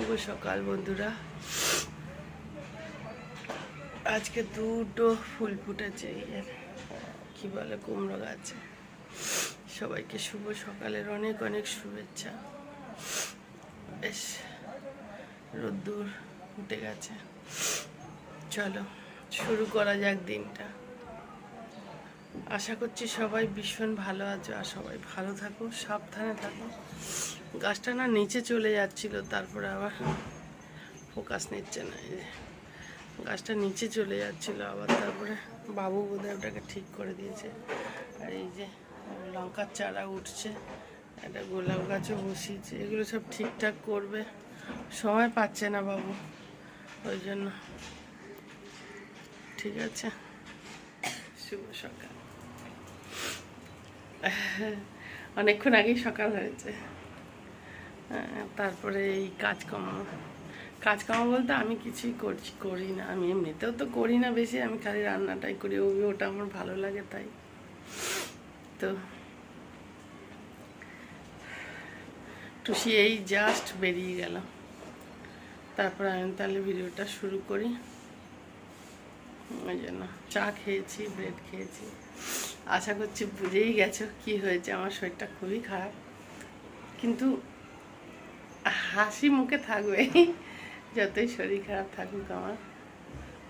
শুভ সকাল, বন্ধুরা। আজকে দুটো ফুল ফুটেছে কি বলে কুমড়ো গাছে। সবাইকে শুভ সকালের অনেক অনেক শুভেচ্ছা। বেশ, রোদ্দুর উঠে গেছে। চলো, শুরু করা যাক দিনটা। আশা করছি সবাই ভীষণ ভালো আছো আর সবাই ভালো থাকো, সাবধানে থাকো। গাছটা না নিচে চলে যাচ্ছিল, তারপরে আবার ফোকাস নিচ্ছে না, এই যে। গাছটা নিচে চলে যাচ্ছিল, আবার তারপরে বাবু বোধহয় ওটাকে ঠিক করে দিয়েছে। আর এই যে লঙ্কার চারা উঠছে, একটা গোলাপ গাছও বসিয়েছে, এগুলো সব ঠিকঠাক করবে, সময় পাচ্ছে না বাবু, ওই জন্য। ঠিক আছে, শুভ সকাল। অনেকক্ষণ আগেই সকাল হয়েছে। হ্যাঁ, তারপরে এই কাজকর্ম। কাজকর্ম বলতে আমি কিছুই করছি করি না। আমি এমনিতেও তো করি না বেশি আমি খালি রান্নাটাই করি। ওই ওটা আমার ভালো লাগে তাই। তো টুসি এই জাস্ট বেরিয়ে গেল তারপর আমি তাহলে ভিডিওটা শুরু করি। ওই জন্য চা খেয়েছি ব্রেড খেয়েছি। আশা করছি বুঝেই গেছো কি হয়েছে, আমার শরীরটা খুবই খারাপ। কিন্তু হাসি মুখে থাকবে, যতই শরীর খারাপ থাকুক আমার।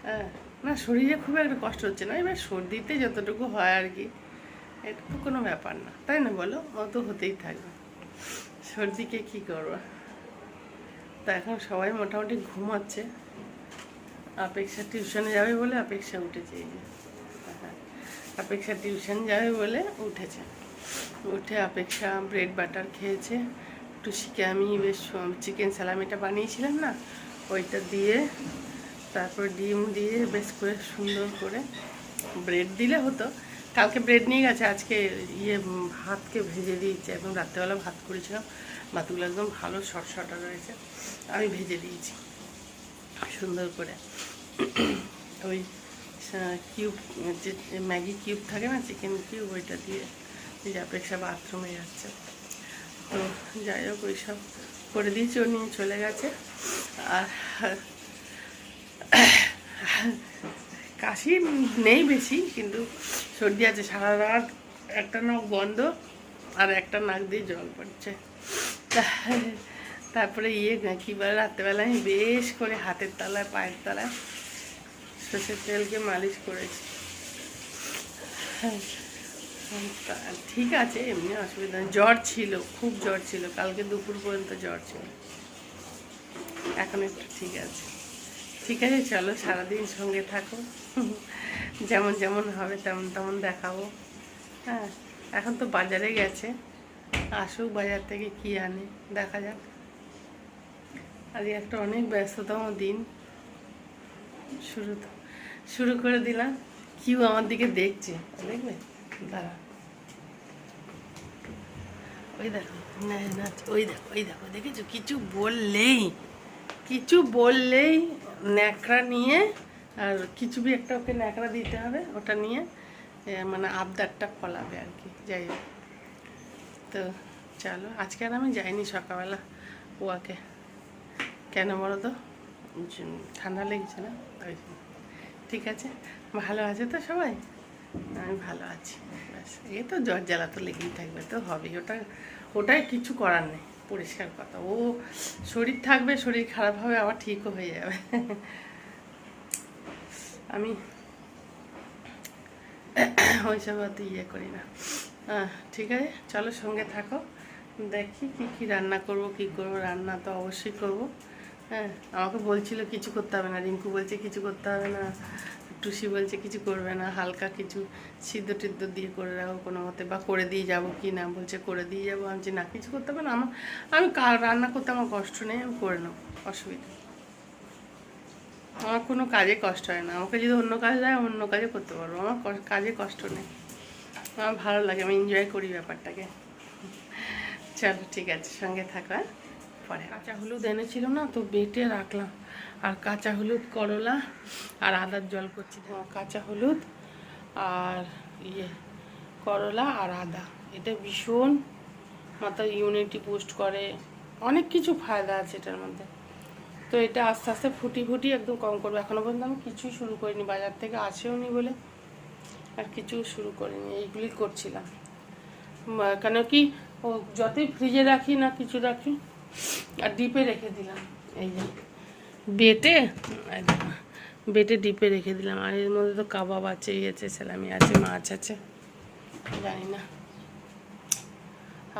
হ্যাঁ না, শরীরে খুব একটা কষ্ট হচ্ছে না, এবার সর্দিতে যতটুকু হয় আর কি এটা তো কোনো ব্যাপার না, তাই না বলো? অত হতেই থাকবে। সর্দিকে কি করব? তা এখন সবাই মোটামুটি ঘুমাচ্ছে। অপেক্ষা টিউশনে যাবে বলে অপেক্ষা উঠেছে এই যে। অপেক্ষা টিউশন যাবে বলে উঠেছে। উঠে অপেক্ষা ব্রেড বাটার খেয়েছে। টুসিকে আমি বেশ, চিকেন সালামিটা বানিয়েছিলাম না, ওইটা দিয়ে তারপর ডিম দিয়ে বেশ করে সুন্দর করে ব্রেড দিলে হতো। কালকে ব্রেড নিয়ে গেছে, আজকে ইয়ে ভাতকে ভেজে দিয়েছে। একদম রাত্রেবেলা ভাত করেছিলাম, ভাতগুলো একদম ভালো শর্ট শর্টা রয়েছে আমি ভেজে দিয়েছি সুন্দর করে। ওই কিউব যে ম্যাগি কিউব থাকে না চিকেন কিউব ওইটা দিয়ে যে অপেক্ষা বাথরুমে যাচ্ছে। তো যাই হোক ওই সব করে দিয়েছি, ও নিয়ে চলে গেছে। আর কাশি নেই বেশি, কিন্তু সর্দি আছে, সারা রাত একটা নাক বন্ধ আর একটা নাক দিয়ে জল পড়ছে। তারপরে ইয়ে কী বলে রাত্রেবেলা আমি বেশ করে হাতের তলায়, পায়ের তলায় সর্ষের তেলকে মালিশ করেছি। ঠিক আছে, এমনি অসুবিধা জ্বর ছিল, খুব জ্বর ছিল। কালকে দুপুর পর্যন্ত জ্বর ছিল। এখন একটু ঠিক আছে। ঠিক আছে, চলো সারাদিন সঙ্গে থাকো। যেমন যেমন হবে তেমন তেমন দেখাবো। হ্যাঁ এখন তো বাজারে গেছে। আসুক বাজার থেকে কি আনে, দেখা যাক। আজ একটা অনেক ব্যস্ততম দিন। শুরু তো। শুরু করে দিলাম। কিউ আমার দিকে দেখছে। দেখবে দাঁড়া। ওই দেখো। না না, ওই দেখো ওই দেখো। দেখেছ? কিছু বললেই কিছু বললেই ন্যাকড়া নিয়ে, আর কিছু বি একটা ওকে ন্যাকড়া দিতে হবে, ওটা নিয়ে মানে আবদারটা ফলাবে আর কি। যাই হোক। তো চলো, আজকে আর আমি যাইনি সকালবেলা ওয়াকে। কেন বলো তো? ঠান্ডা লেগেছে না? ওই। ঠিক আছে? ভালো আছে তো সবাই? আমি ভালো আছি। ব্যাস, এই তো জ্বর জ্বালা তো লেগেই থাকবে তো হবেই। ওটা, ওটাই কিছু করার নেই, পরিষ্কার কথা। ও শরীর থাকবে, শরীর খারাপ হবে, আবার ঠিকও হয়ে যাবে। আমি ওইসব অত ইয়ে করি না। ঠিক আছে? চলো সঙ্গে থাকো। দেখি কি কি রান্না করব, কি করব, রান্না তো অবশ্যই করব। হ্যাঁ আমাকে বলছিল কিছু করতে হবে না রিঙ্কু বলছে কিছু করতে হবে না টুসি বলছে কিছু করবে না হালকা কিছু সিদ্ধ টিদ্ধ দিয়ে করে রাখো কোনো মতে বা করে দিয়ে যাব কি না বলছে করে দিয়ে যাব আমি বলছি, না কিছু করতে হবে না আমার আমি রান্না করতে আমার কষ্ট নেই আমি করে নেব অসুবিধা আমার কোনো কাজে কষ্ট হয় না আমাকে যদি অন্য কাজ দেয় অন্য কাজে করতে পারব আমার কাজে কষ্ট নেই। আমার ভালো লাগে আমি এনজয় করি ব্যাপারটাকে। চলো ঠিক আছে সঙ্গে থাকো হ্যাঁ? পরে। কাঁচা হলুদ এনেছিল না, তো বেটে রাখলাম। আর কাঁচা হলুদ, করলা আর আদার জল করছি। কাঁচা হলুদ আর ইয়ে করলা আর আদা। এটা ভীষণ মাথা ইউনিটি বুস্ট করে। অনেক কিছু ফায়দা আছে এটার মধ্যে। তো এটা আস্তে আস্তে ফুটি ফুটি একদম কম করব। এখনও পর্যন্ত আমি কিছুই শুরু করিনি। বাজার থেকে আসেও নি বলে আর কিছু শুরু করিনি। এইগুলি করছিলাম। কেন কি, ও, যতই ফ্রিজে রাখি না কিছু রাখি আর ডিপে রেখে দিলাম। এই যে। বেটে? বেটে ডিপে রেখে দিলাম। আর এর মধ্যে তো কাবাব আছে ইয়ে আছে স্যালামি আছে মাছ আছে। জানি না।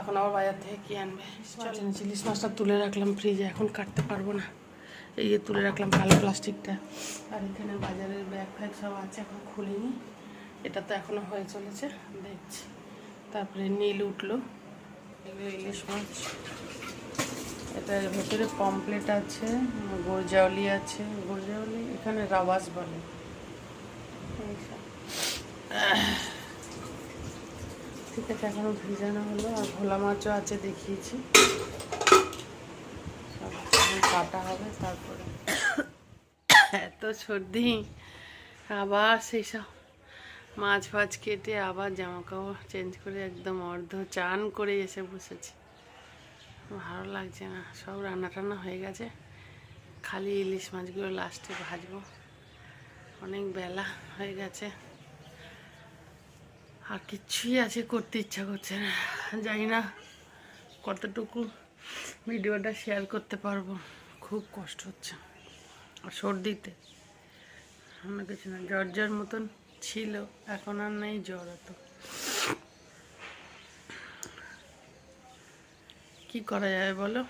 এখন আবার বাজার থেকে কি আনবে? চলে। ইলিশ মাছটা তুলে রাখলাম ফ্রিজে। এখন কাটতে পারব না। এই যে তুলে রাখলাম কালো প্লাস্টিকটা। আর এখানে বাজারের ব্যাগ ফ্যাগ সব আছে এখন খুলিনি। এটা তো এখনও হয়ে চলেছে। দেখছি। তারপরে নীল উঠল। এগুলো ইলিশ মাছ। এটার ভেতরে পমপ্লেট আছে গোরজাউলি আছে গোরজাউলি এখানে রাওয়াজ বলে। ঠিক আছে, এখনও ভিজানো হলো, আর ভোলা মাছও আছে দেখিয়েছি। সব কাটা হবে, তারপরে। এত সর্দি, আবার সেই সব মাছ ফাছ কেটে আবার জামা কাপড় চেঞ্জ করে একদম অর্ধ চান করে এসে বসেছি। ভালো লাগছে না। সব রান্না টান্না হয়ে গেছে। খালি ইলিশ মাছগুলো লাস্টে ভাজবো। অনেক বেলা হয়ে গেছে। আর কিচ্ছুই আছে করতে ইচ্ছা করছে না। জানি না কতটুকু ভিডিওটা শেয়ার করতে পারব। খুব কষ্ট হচ্ছে। আর সর্দিতে। অন্য কিছু না জ্বর জ্বর মতন ছিল, এখন আর নেই জ্বর অত। কি করা যাবে বলো?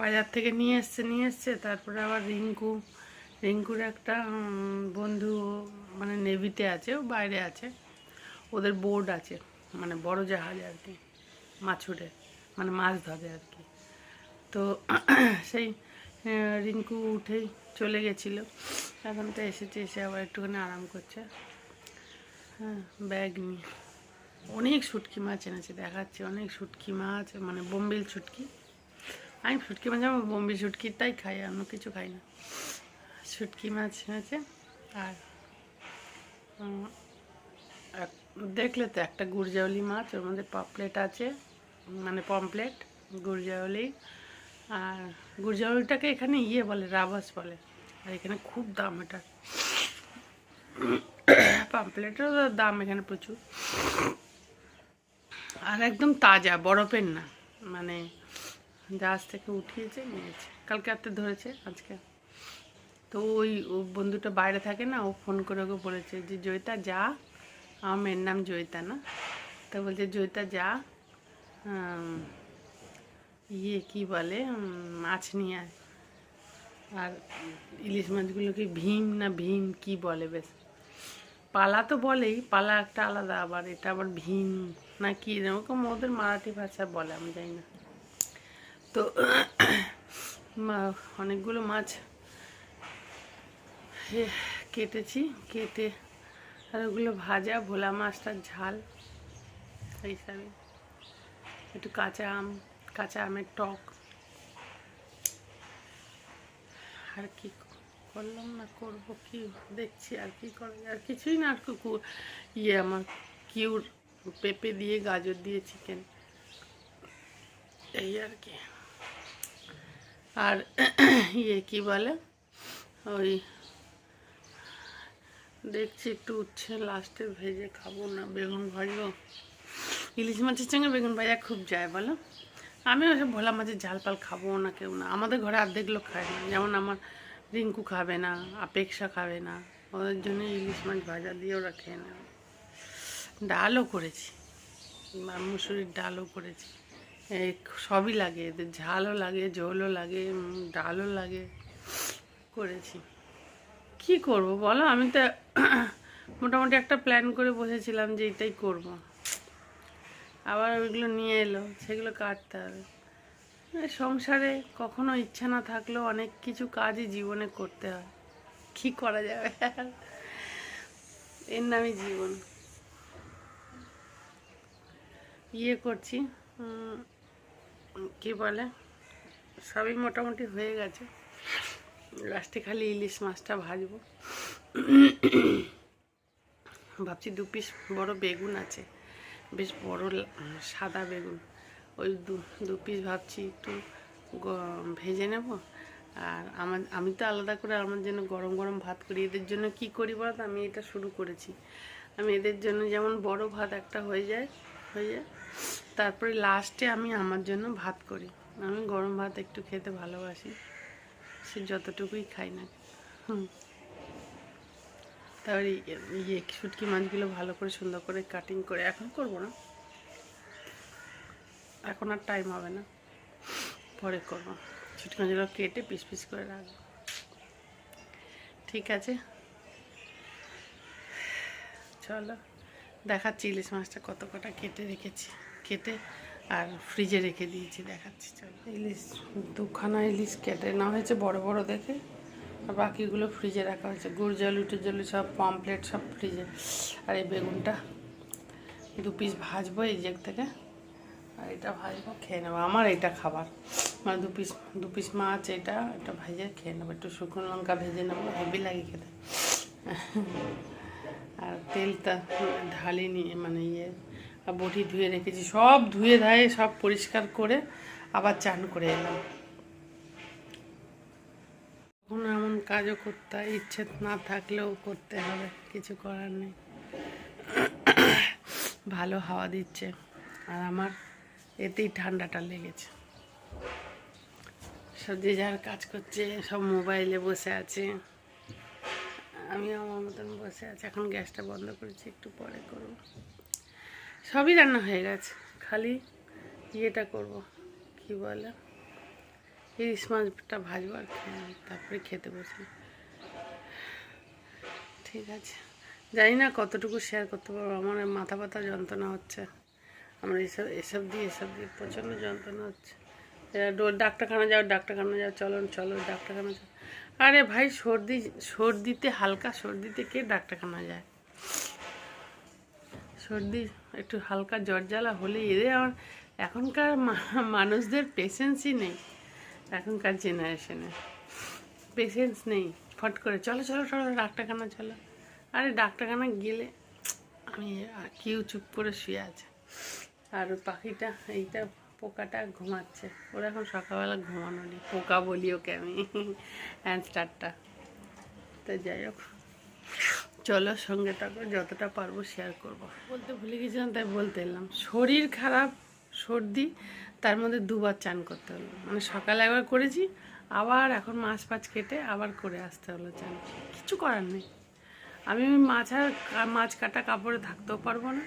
বাজার থেকে নিয়ে এসছে নিয়ে এসছে, তারপরে আবার রিঙ্কু, রিঙ্কুর একটা বন্ধু মানে নেভিতে আছে, ও বাইরে আছে। ওদের বোর্ড আছে মানে বড় জাহাজ আর কি, মাছুরে মানে মাছ ধরে আর কি। তো সেই রিঙ্কু উঠেই চলে গেছিল। এখন তো এসেছে, এসে আবার একটুখানি আরাম করছে। হ্যাঁ ব্যাগ নিয়ে। অনেক শুটকি মাছ এনেছে, দেখাচ্ছে, অনেক শুটকি মাছ মানে বোম্বিল শুটকি। আমি শুটকি মাছ আমার বোম্বিল শুটকিটাই খাই, অন্য কিছু খাই না। শুটকি মাছ এনেছে, আর দেখলে তো একটা গুরজাউলি মাছ, ওর মধ্যে পপলেট আছে মানে পমপ্লেট গুরজাউলি আর গুরজাউলিটাকে এখানে ইয়ে বলে, রাবাস বলে, আর এখানে খুব দাম এটা। পাম্পলেটেরও দাম এখানে প্রচুর। আর একদম তাজা, বরফের না। মানে জাহাজ থেকে উঠিয়েছে, নিয়েছে। কালকে রাতে ধরেছে, আজকে। তো ওই বন্ধুটা বাইরে থাকে না, ও ফোন করে ওকে বলেছে যে, জয়িতা, যা। আমার মেয়ের নাম জয়িতা না। তো বলছে, জয়িতা, যা। ইয়ে কি বলে মাছ নিয়ে আয়। আর ইলিশ মাছগুলোকে ভীম না ভীম, কি বলে বেশ। পালা তো বলেই, পালা একটা আলাদা, আবার এটা আবার ভীম। না কি এরকম ওদের মারাঠি ভাষা বলে, আমি জানি না। তো অনেকগুলো মাছ কেটেছি, কেটে আর ওগুলো ভাজা, ভোলা মাছটার ঝাল। এই হিসাবে। একটু কাঁচা আম, কাঁচা আমের টক। আর কি করলাম না করব, কি দেখছি আর কি করা আর কিছুই না আর কুকুর। ইয়ে আমার কিউর পেঁপে দিয়ে, গাজর দিয়ে চিকেন এই আর কি। আর ইয়ে কি বলে? ওই দেখছি একটু উচ্ছে লাস্টে ভেজে খাব না। বেগুন ভাজবো। ইলিশ মাছের সঙ্গে বেগুন ভাজা খুব যায়, বলো? আমি ওসব ভোলা মাছের ঝাল পাল খাব না কেউ না। আমাদের ঘরে অর্ধেক লোক খায় না। যেমন আমার রিঙ্কু খাবে না, আপেক্ষা খাবে না। ওদের জন্য ইলিশ মাছ ভাজা দিয়ে ওরা খেয়ে নেবে। ডালও করেছি। মুসুরির ডালও করেছি। সবই লাগে, এদের ঝালও লাগে, ঝোলও লাগে ডালও লাগে, করেছি। কি করব বলো? আমি তো মোটামুটি একটা প্ল্যান করে বসেছিলাম যে এটাই করব। আবার ওইগুলো নিয়ে এলো, সেগুলো কাটতে হবে। সংসারে কখনো ইচ্ছা না থাকলেও অনেক কিছু কাজই জীবনে করতে হয়। কি করা যাবে? এর নামই জীবন। ইয়ে করছি কি বলে, সবই মোটামুটি হয়ে গেছে। লাস্টে খালি ইলিশ মাছটা ভাজবো। ভাবছি দু পিস বড় বেগুন আছে, বেশ বড় সাদা বেগুন। ওই দু দু পিস ভাবছি একটু ভেজে নেব। আর আমার, আমি তো আলাদা করে আমার জন্য গরম গরম ভাত করি, এদের জন্য কি করি বলতো? আমি এটা শুরু করেছি। আমি এদের জন্য যেমন বড় ভাত একটা হয়ে যায় হয়ে তারপরে লাস্টে আমি আমার জন্য ভাত করি। আমি গরম ভাত একটু খেতে ভালোবাসি। সে যতটুকুই খাই না হুম। তারপরে ইয়ে শুটকি মাছগুলো ভালো করে সুন্দর করে কাটিং করে এখন করব না। এখন আর টাইম হবে না। পরে করব। শুটকি মাছগুলো কেটে পিস পিস করে রাখব। ঠিক আছে? চলো। দেখাচ্ছি ইলিশ মাছটা কত কটা কেটে রেখেছি, কেটে আর ফ্রিজে রেখে দিয়েছি, দেখাচ্ছি, চলো। ইলিশ, দুখানা ইলিশ কেটে নেওয়া হয়েছে বড় বড় দেখে, আর বাকিগুলো ফ্রিজে রাখা হয়েছে। গুড় জল উঠে জল, সব পমপ্লেট সব ফ্রিজে আর এই বেগুনটা দু পিস ভাজবো এই জেগ থেকে, আর এটা ভাজবো, খেয়ে নেব। আমার এটা খাবার। মানে দু পিস দু পিস মাছ, এটা এটা ভেজে, খেয়ে নেব। একটু শুকনো লঙ্কা ভেজে নেব, হেভি লাগে খেতে। আর তেলটা ঢালিনি মানে ইয়ে আর বটি ধুয়ে রেখেছি। সব ধুয়ে ধায়ে সব পরিষ্কার করে আবার চান করে এলাম। কখনো এমন কাজও করতে ইচ্ছে না থাকলেও করতে হবে, কিছু করার নেই। ভালো হাওয়া দিচ্ছে, আর আমার এতেই ঠান্ডাটা লেগেছে। সব যে যার কাজ করছে, সব মোবাইলে বসে আছে। আমি আমার মতন বসে আছি, এখন গ্যাসটা বন্ধ করেছি, একটু পরে করব। সবই রান্না হয়ে গেছে, খালি ইয়েটা করব, কি বলে, ইলিশ মাছটা ভাজবো আর তারপরে খেতে বসি ঠিক আছে। জানি না কতটুকু শেয়ার করতে পারব, আমার মাথা ব্যথা যন্ত্রণা হচ্ছে। আমার এসব এসব দিয়ে এসব দিয়ে প্রচণ্ড যন্ত্রণা হচ্ছে। ডাক্তারখানা যাও ডাক্তারখানা যাও, চলো চলো, ডাক্তারখানা যাও। আরে ভাই, সর্দি, সর্দিতে, হালকা সর্দিতে কে ডাক্তারখানা যায়? সর্দি, একটু হালকা জ্বর জ্বালা হলে এদের আমার এখনকার মানুষদের পেশেন্সই নেই। এখনকার জেনারেশনে পেশেন্স নেই। ফট করে, চলো চলো চলো, ডাক্তারখানা, চলো। আরে ডাক্তারখানা গেলে আমি কেউ চুপ করে শুয়ে আছে। আর পাখিটা, এইটা পোকাটা ঘুমাচ্ছে। ওরা এখন সকালবেলা ঘুমানো নেই। পোকা বলি ওকে আমি। হ্যান্ডস্টারটা তো যাই হোক। চলো সঙ্গে থাকো, যতটা পারব শেয়ার করব। বলতে ভুলে গেছিলাম, তাই বলতে এলাম। শরীর খারাপ, সর্দি, তার মধ্যে দুবার চান করতে হলো। মানে সকালে একবার করেছি, আবার এখন মাছ ফাছ কেটে আবার করে আসতে হলো চান। কিছু করার নেই। আমি মাছ আর মাছ কাটা কাপড়ে থাকতেও পারব না।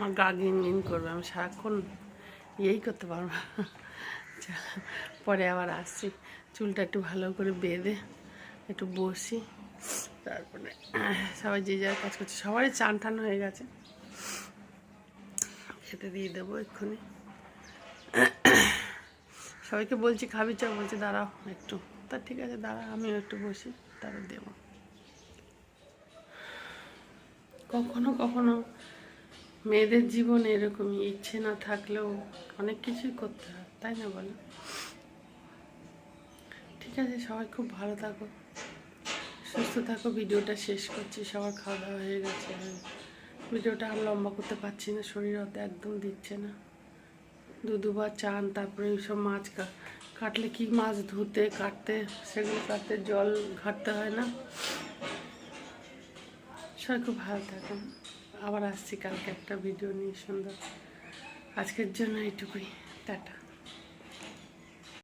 আমার গা গিন গিন করবে, আমি সারাক্ষণ ইয়েই করতে পারব পরে আবার আসছি। চুলটা একটু ভালো করে বেঁধে একটু বসি, তারপরে সবাই যে যার কাজ করছে, সবারই চান টান হয়ে গেছে। খেতে দিয়ে দেবো এক্ষুনি। সবাইকে বলছি, খাবি চা বলছে, দাঁড়াও একটু। তা ঠিক আছে, দাঁড়া, আমিও একটু বসি, তারপর দেবো। কখনো কখনো মেয়েদের জীবনে এরকমই, ইচ্ছে না থাকলেও অনেক কিছুই করতে হয়, তাই না বলো? ঠিক আছে, সবাই খুব ভালো থাকো, সুস্থ থাকো, ভিডিওটা শেষ করছি, সবার খাওয়া দাওয়া হয়ে গেছে ভিডিওটা আর লম্বা করতে পারছি না, শরীর অত একদম দিচ্ছে না। দু দুবার চান, তারপরে সব মাছ কাটলে কি মাছ ধুতে, কাটতে, সেগুলো কাটতে জল ঘাটতে হয় না। সবাই খুব ভালো থাকুন আবার আসছি কালকে একটা ভিডিও নিয়ে সুন্দর। আজকের জন্য এইটুকুই। টাটা।